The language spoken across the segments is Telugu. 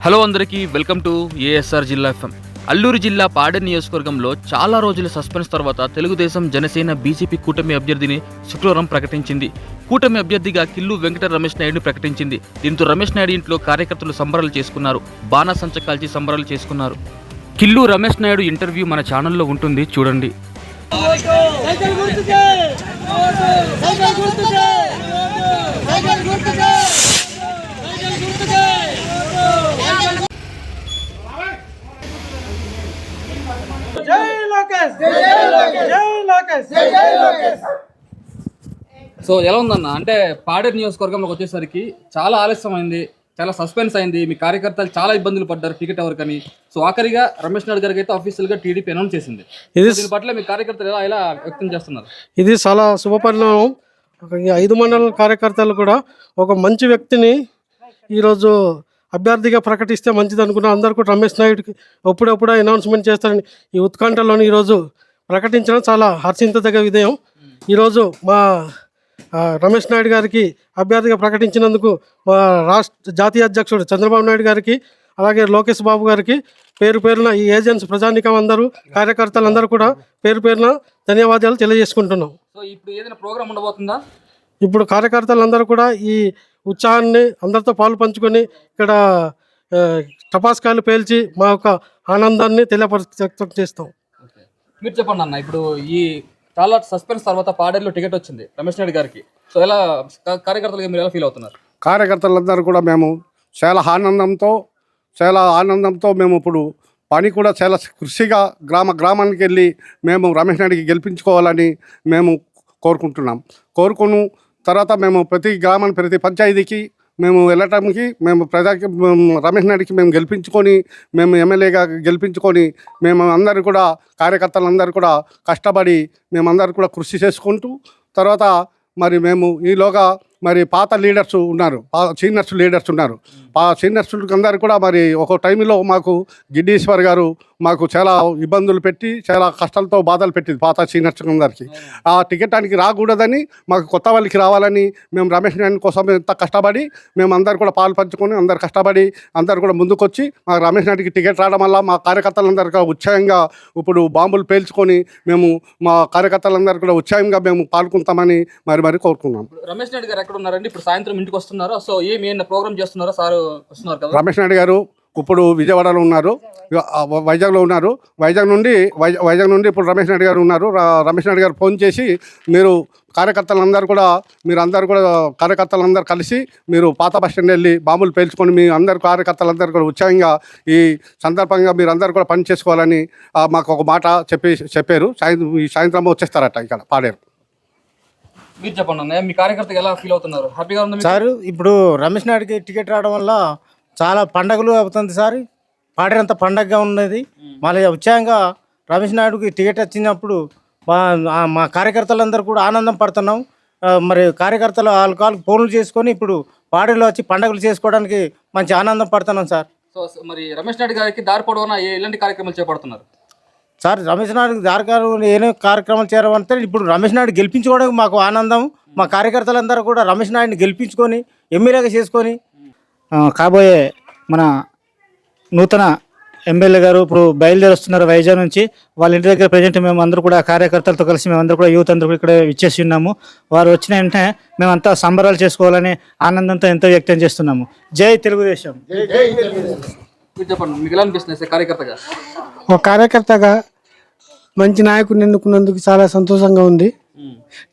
హలో అందరికీ వెల్కమ్ టు ఏఎస్ఆర్ జిల్లా ఎఫ్ఎం అల్లూరు జిల్లా పాడేరు నియోజకవర్గంలో చాలా రోజుల సస్పెన్స్ తర్వాత తెలుగుదేశం జనసేన బీజేపీ కూటమి అభ్యర్థిని శుక్రవారం ప్రకటించింది కూటమి అభ్యర్థిగా కిల్లు వెంకట రమేష్ నాయుడుని ప్రకటించింది దీంతో రమేష్ నాయుడు ఇంట్లో కార్యకర్తలు సంబరాలు చేసుకున్నారు బాణాసంచ కాల్చి సంబరాలు చేసుకున్నారు కిల్లు రమేష్ నాయుడు ఇంటర్వ్యూ మన ఛానల్లో ఉంటుంది చూడండి గుర్తుకే సైకిల్ గుర్తుకే సైకిల్ గుర్తుకే సైకిల్ గుర్తుకే జై లోకేష్ జై లోకేష్ జై లోకేష్ జై లోకేష్ సో ఎలా ఉందన్న? అంటే పాడేరు నియోజకవర్గంలోకి వచ్చేసరికి చాలా ఆలస్యం అయింది చాలా సస్పెన్స్ అయింది మీ కార్యకర్తలు చాలా ఇబ్బందులు పడ్డారు టికెట్ ఎవరికి అని. సో ఆఖరిగా రమేష్ నాయుడు గారికి అయితే అఫీషియల్గా టీడీపీ అనౌన్స్ చేసింది. ఇది దీని పట్ల మీ కార్యకర్తలు ఎలా ఎలా వ్యక్తం చేస్తున్నారు? ఇది చాలా శుభపరిణామం ఒక ఈ ఐదు మండల కార్యకర్తలు కూడా ఒక మంచి వ్యక్తిని ఈరోజు అభ్యర్థిగా ప్రకటిస్తే మంచిది అనుకున్నా అందరు కూడా రమేష్ నాయుడుకి అప్పుడప్పుడు అనౌన్స్మెంట్ చేస్తారని ఈ ఉత్కంఠలోని ఈరోజు ప్రకటించడం చాలా హర్షించదగ్గ విధేయం. ఈరోజు మా రమేష్ నాయుడు గారికి అభ్యర్థిగా ప్రకటించినందుకు మా రాష్ట్ర జాతీయ అధ్యక్షుడు చంద్రబాబు నాయుడు గారికి అలాగే లోకేష్ బాబు గారికి పేరు పేరున ఈ ఏజెంట్స్ ప్రజానికం అందరూ కార్యకర్తలు అందరూ కూడా పేరు పేరున ధన్యవాదాలు తెలియజేసుకుంటున్నాం. సో ఇప్పుడు ఏదైనా ప్రోగ్రామ్ ఉండబోతుందా? ఇప్పుడు కార్యకర్తలందరూ కూడా ఈ ఉత్సాహాన్ని అందరితో పాలు పంచుకొని ఇక్కడ టపాస్కాయలు పేల్చి మా యొక్క ఆనందాన్ని తెలియపరచ చేస్తాం. మీరు చెప్పండి అన్న ఇప్పుడు ఈ చాలా సస్పెన్స్ తర్వాత పాడేరులో టికెట్ వచ్చింది రమేష్ నాయుడు గారికి. సో ఎలా కా- మీరు ఎలా ఫీల్ అవుతున్నారు? కార్యకర్తలందరూ కూడా మేము చాలా ఆనందంతో చాలా ఆనందంతో మేము ఇప్పుడు పని కూడా చాలా కృషిగా గ్రామ గ్రామానికి వెళ్ళి మేము రమేష్ నాయుడికి గెలిపించుకోవాలని మేము కోరుకుంటున్నాం. కోరుకును తర్వాత మేము ప్రతి గ్రామాన్ని ప్రతి పంచాయతీకి మేము వెళ్ళటానికి మేము ప్రజాకి మేము రమేష్ నాయుడికి మేము గెలిపించుకొని మేము ఎమ్మెల్యేగా గెలిపించుకొని మేము అందరు కూడా కార్యకర్తలందరూ కూడా కష్టపడి మేమందరూ కూడా కృషి చేసుకుంటూ తర్వాత మరి మేము ఈలోగా మరి పాత లీడర్స్ ఉన్నారు పా సీనియర్స్ లీడర్స్ ఉన్నారు. ఆ సీనియర్స్ అందరు కూడా మరి ఒక టైంలో మాకు గిడ్డీశ్వర్ గారు మాకు చాలా ఇబ్బందులు పెట్టి చాలా కష్టాలతో బాధలు పెట్టింది పాత సీనియర్స్ అందరికి ఆ టికెటానికి రాకూడదని మాకు కొత్త వాళ్ళకి రావాలని మేము రమేష్ నాయుడు కోసం ఎంత కష్టపడి మేము అందరు కూడా పాలు పంచుకొని అందరు కష్టపడి అందరు కూడా ముందుకొచ్చి మా రమేష్ నాయుడికి టికెట్ రావడం వల్ల మా కార్యకర్తలందరూ ఉత్సాహంగా ఇప్పుడు బాంబులు పేల్చుకొని మేము మా కార్యకర్తలందరూ కూడా ఉత్సాహంగా మేము పాల్గొంటామని మరి మరి కోరుకున్నాం. రమేష్ నాయుడు గారు ఎక్కడ ఉన్నారండి ఇప్పుడు సాయంత్రం ఇంటికి వస్తున్నారు. సో ఏమి ఏమైనా ప్రోగ్రామ్ చేస్తున్నారా? సార్ వస్తున్నారు కదా. రమేష్ నాయుడు గారు ఇప్పుడు విజయవాడలో ఉన్నారు. వైజాగ్లో ఉన్నారు. వైజాగ్ నుండి వైజాగ్ నుండి ఇప్పుడు రమేష్ నాయుడు గారు ఉన్నారు. రమేష్ నాయుడు గారు ఫోన్ చేసి మీరు కార్యకర్తలందరూ కూడా మీరు అందరు కూడా కార్యకర్తలందరూ కలిసి మీరు పాత బస్ స్టాండ్ వెళ్ళి బాంబులు పేల్చుకొని మీ అందరు కార్యకర్తలందరూ కూడా ఉత్సాహంగా ఈ సందర్భంగా మీరు అందరు కూడా పని చేసుకోవాలని మాకు ఒక మాట చెప్పి చెప్పారు. సాయంత్రం ఈ సాయంత్రం వచ్చేస్తారట ఇక్కడ పాడేరు. మీరు చెప్పండి అన్నయ్య మీ కార్యకర్తగా ఎలా ఫీల్ అవుతున్నారు? హ్యాపీగా ఉంది సార్ ఇప్పుడు రమేష్ నాయుడుకి టికెట్ రావడం వల్ల చాలా పండగలు అవుతుంది సార్. పాడేరంత పండగగా ఉన్నది. మళ్ళీ ఉత్సాహంగా రమేష్ నాయుడుకి టికెట్ వచ్చినప్పుడు మా- కార్యకర్తలందరూ కూడా ఆనందం పడుతున్నాం. మరి కార్యకర్తలు వాళ్ళ కాళ్ళు ఫోన్లు చేసుకొని ఇప్పుడు పాడేరులో వచ్చి పండగలు చేసుకోవడానికి మంచి ఆనందం పడుతున్నాం సార్. సో మరి రమేష్ నాయుడు గారికి దారి పొడవునా ఎలాంటి కార్యక్రమాలు చేపడుతున్నారు? సార్ రమేష్ నాయుడు దారికారు ఏమో కార్యక్రమాలు చేయాలంటే ఇప్పుడు రమేష్ నాయుడు గెలిపించుకోవడానికి మాకు ఆనందం. మా కార్యకర్తలందరూ కూడా రమేష్ నాయుడిని గెలిపించుకొని ఎమ్మెల్యేగా చేసుకొని కాబోయే మన నూతన ఎమ్మెల్యే గారు ఇప్పుడు బయలుదేరి వస్తున్నారు వైజాగ్ నుంచి. వాళ్ళ ఇంటి దగ్గర ప్రజెంట్ మేము అందరూ కూడా కార్యకర్తలతో కలిసి మేమందరూ కూడా యూత్ అందరూ కూడా ఇక్కడ ఇచ్చేసి ఉన్నాము. వారు వచ్చిన వెంటనే మేమంతా సంబరాలు చేసుకోవాలని ఆనందంతో ఎంతో వ్యక్తం చేస్తున్నాము. జై తెలుగుదేశం. మీరు చెప్పండి మీకు ఎలా అనిపిస్తుంది సార్ కార్యకర్తగా? ఒక కార్యకర్తగా మంచి నాయకుడిని ఎన్నుకున్నందుకు చాలా సంతోషంగా ఉంది.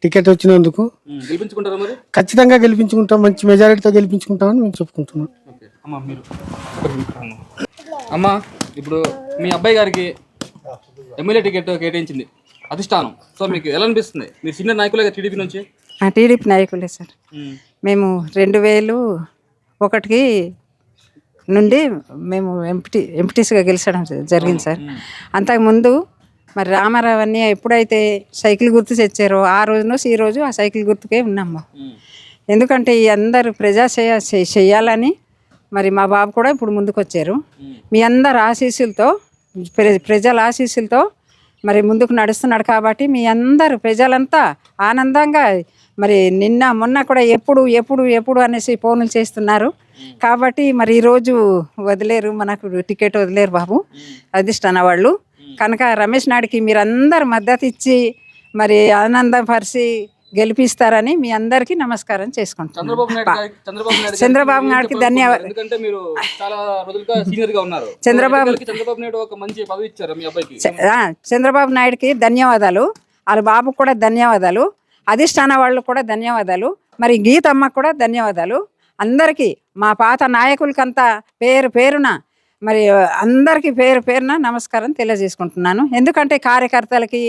టికెట్ వచ్చినందుకు. ఉమ్, గెలిపించుకుంటారా మరి? ఖచ్చితంగా గెలిపించుకుంటాం. మంచి మెజారిటీతో గెలిపించుకుంటామని మేము చెప్పుకుంటున్నాం. అమ్మా ఇప్పుడు మీ అబ్బాయి గారికి ఎమ్మెల్యే టికెట్ కేటాయించింది. అధిష్టానం. సో మీకు ఎలా అనిపిస్తుంది? మీరు సీనియర్ నాయకులే టీడీపీ నుంచి? ఆ టీడీపీ నాయకులే సార్. మేము. రెండు వేలు ఒకటికి నుండి మేము ఎంపీ ఎంపీటీసీగా గెలిచడం జరిగింది సార్. అంతకుముందు మరి రామారావు అన్నీ ఎప్పుడైతే సైకిల్ గుర్తు తెచ్చారో ఆ రోజు నుంచి ఈ రోజు ఆ సైకిల్ గుర్తుకే ఉన్నాము ఎందుకంటే ఈ అందరు ప్రజా చేయాలని మరి మా బాబు కూడా ఇప్పుడు ముందుకు వచ్చారు మీ అందరు ఆశీస్సులతో ప్ర- ప్రజల ఆశీస్సులతో మరి ముందుకు నడుస్తున్నాడు కాబట్టి మీ అందరు ప్రజలంతా ఆనందంగా మరి నిన్న మొన్న కూడా ఎప్పుడు ఎప్పుడు ఎప్పుడు అనేసి ఫోన్లు చేస్తున్నారు. కాబట్టి మరి ఈరోజు వదిలేరు మనకు టికెట్ వదిలేరు బాబు. అధిష్టాన వాళ్ళు. కనుక రమేష్ నాయుడికి మీరందరు మద్దతు ఇచ్చి మరి ఆనందపరిచి గెలిపిస్తారని మీ అందరికీ నమస్కారం చేసుకుంటున్నాను. చంద్రబాబు నాయుడుకి? ధన్యవాదాలు. ఎందుకంటే మీరు చాలా రోజులుగా సీనియర్గా ఉన్నారు. చంద్రబాబు- చంద్రబాబు నాయుడు ఒక మంచి పదవి ఇచ్చారు మీ అబ్బాయికి. చ- ఆ, చంద్రబాబు నాయుడుకి ధన్యవాదాలు. వాళ్ళ బాబుకు కూడా ధన్యవాదాలు. అధిష్టాన వాళ్ళు కూడా ధన్యవాదాలు. మరి గీతమ్మకు కూడా ధన్యవాదాలు. అందరికీ మా పాత నాయకులకంతా పేరు పేరున మరి అందరికీ పేరు పేరున నమస్కారం తెలియజేసుకుంటున్నాను. ఎందుకంటే కార్యకర్తలకి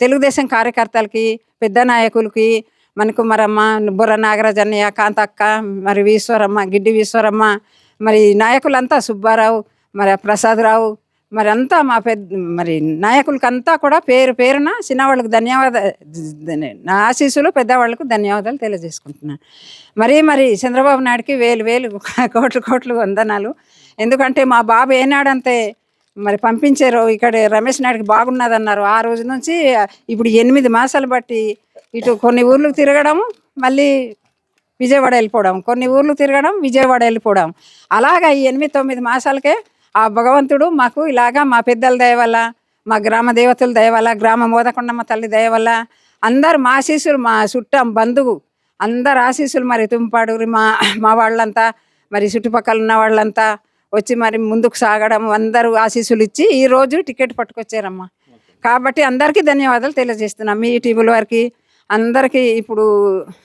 తెలుగుదేశం కార్యకర్తలకి పెద్ద నాయకులకి మనకు మరమ్మ బుర్ర నాగరాజన్నయ్య కాంతక్క మరి ఈశ్వరమ్మ గిడ్డి ఈశ్వరమ్మ మరి నాయకులంతా సుబ్బారావు మరి ప్రసాదరావు మరి అంతా మా పెద్ద మరి నాయకులకంతా కూడా పేరు పేరున చిన్నవాళ్ళకు ధన్యవాద నా ఆశీస్సులు పెద్దవాళ్ళకు ధన్యవాదాలు తెలియజేసుకుంటున్నాను మరీ మరి చంద్రబాబు నాయుడికి వేలు వేలు కోట్లు కోట్లు వందనాలు. ఎందుకంటే మా బాబు ఏనాడంతే మరి పంపించారు ఇక్కడ రమేష్ నాయుడికి బాగున్నదన్నారు. ఆ రోజు నుంచి ఇప్పుడు ఎనిమిది మాసాలు బట్టి ఇటు కొన్ని ఊర్లు తిరగడం మళ్ళీ విజయవాడ వెళ్ళిపోవడం. కొన్ని ఊర్లు తిరగడం విజయవాడ వెళ్ళిపోవడం. అలాగా ఈ ఎనిమిది తొమ్మిది మాసాలకే ఆ భగవంతుడు మాకు ఇలాగా మా పెద్దల దయ వల్ల మా గ్రామ దేవతల దయ వల్ల గ్రామ మోదకొండమ్మ తల్లి దయ వల్ల అందరు మా ఆశీస్సులు మా చుట్టం బంధువు అందరు ఆశీస్సులు మరి తుంపాడు. మా మా వాళ్ళంతా మరి చుట్టుపక్కల ఉన్న వాళ్ళంతా వచ్చి మరి ముందుకు సాగడం అందరూ ఆశీస్సులు ఇచ్చి ఈ రోజు టికెట్ పట్టుకొచ్చారమ్మా. కాబట్టి అందరికీ ధన్యవాదాలు తెలియజేస్తున్నాం. మీ టీవీల వారికి అందరికీ ఇప్పుడు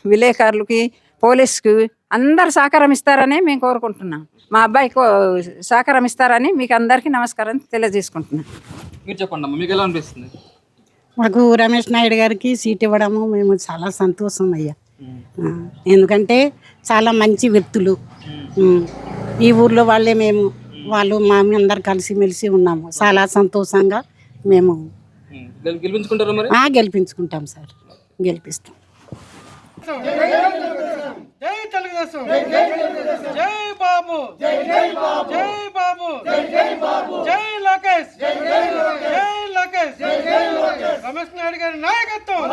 విలేకరులకి పోలీస్కి అందరు సహకారం ఇస్తారని మేము కోరుకుంటున్నాం. మా అబ్బాయి కో- సహకారం ఇస్తారని మీకు అందరికీ నమస్కారం తెలియజేసుకుంటున్నాం. మీరు చెప్పండి మీకు ఎలా అనిపిస్తుంది? మాకు రమేష్ నాయుడు గారికి సీట్ ఇవ్వడము మేము చాలా సంతోషం అయ్యా. ఎందుకంటే చాలా మంచి వ్యక్తులు. ఈ ఊర్లో వాళ్ళే మేము. వాళ్ళు మా అందరు కలిసిమెలిసి ఉన్నాము. చాలా సంతోషంగా మేము. గెలిపించుకుంటాం సార్. గెలిపిస్తాం. జై తెలుగుదేశం. జై బాబు. జై బాబు. జై బాబు. జై లోకేష్. జై లోకేష్. రమేష్ నాయుడు గారి నాయకత్వం.